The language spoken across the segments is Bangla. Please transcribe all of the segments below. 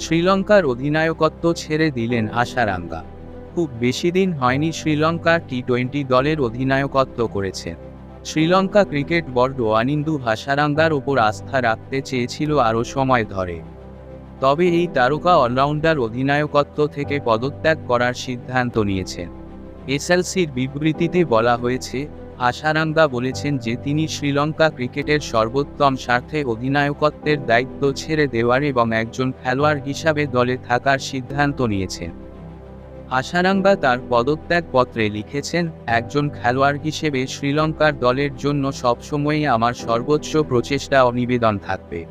শ্রীলঙ্কার অধিনায়কত্ব ছেড়ে দিলেন আশারাঙ্গা। খুব বেশি দিন হয়নি শ্রীলঙ্কা টি টোয়েন্টি দলের অধিনায়কত্ব করেছেন শ্রীলঙ্কা ক্রিকেট বোর্ড ওয়ানিন্দু হাসারাঙ্গার ওপর আস্থা রাখতে চেয়েছিল আরও সময় ধরে। তবে এই তারকা অলরাউন্ডার অধিনায়কত্ব থেকে পদত্যাগ করার সিদ্ধান্ত নিয়েছেন। এসএলসির বিবৃতিতে বলা হয়েছে আশারাঙ্গা বলেছেন যে তিনি শ্রীলঙ্কা ক্রিকেটের সর্বোত্তম স্বার্থে অধিনায়কত্বের দায়িত্ব ছেড়ে দেওয়ার এবং একজন খেলোয়াড় হিসাবে দলে থাকার সিদ্ধান্ত নিয়েছেন। আশারাঙ্গা তার পদত্যাগ পত্রে লিখেছেন, একজন খেলোয়াড় হিসেবে শ্রীলঙ্কার দলের জন্য সবসময়ই আমার সর্বোচ্চ প্রচেষ্টা ও নিবেদন থাকবে।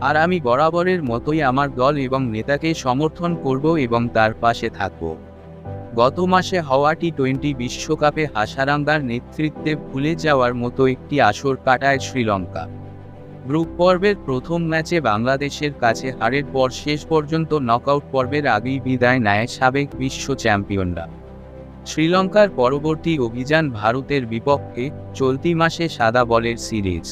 আর আমি বরাবরের মতোই আমার দল এবং নেতাকে সমর্থন করব এবং তার পাশে থাকব। গত মাসে হওয়া টি টোয়েন্টি বিশ্বকাপে হাসারাঙ্গার নেতৃত্বে ভুলে যাওয়ার মতো একটি আসর কাটায় শ্রীলঙ্কা। গ্রুপ পর্বের প্রথম ম্যাচে বাংলাদেশের কাছে হারের পর শেষ পর্যন্ত নকআউট পর্বের আগেই বিদায় নেয় সাবেক বিশ্ব চ্যাম্পিয়নরা। শ্রীলঙ্কার পরবর্তী অভিযান ভারতের বিপক্ষে চলতি মাসে সাদা বলের সিরিজ।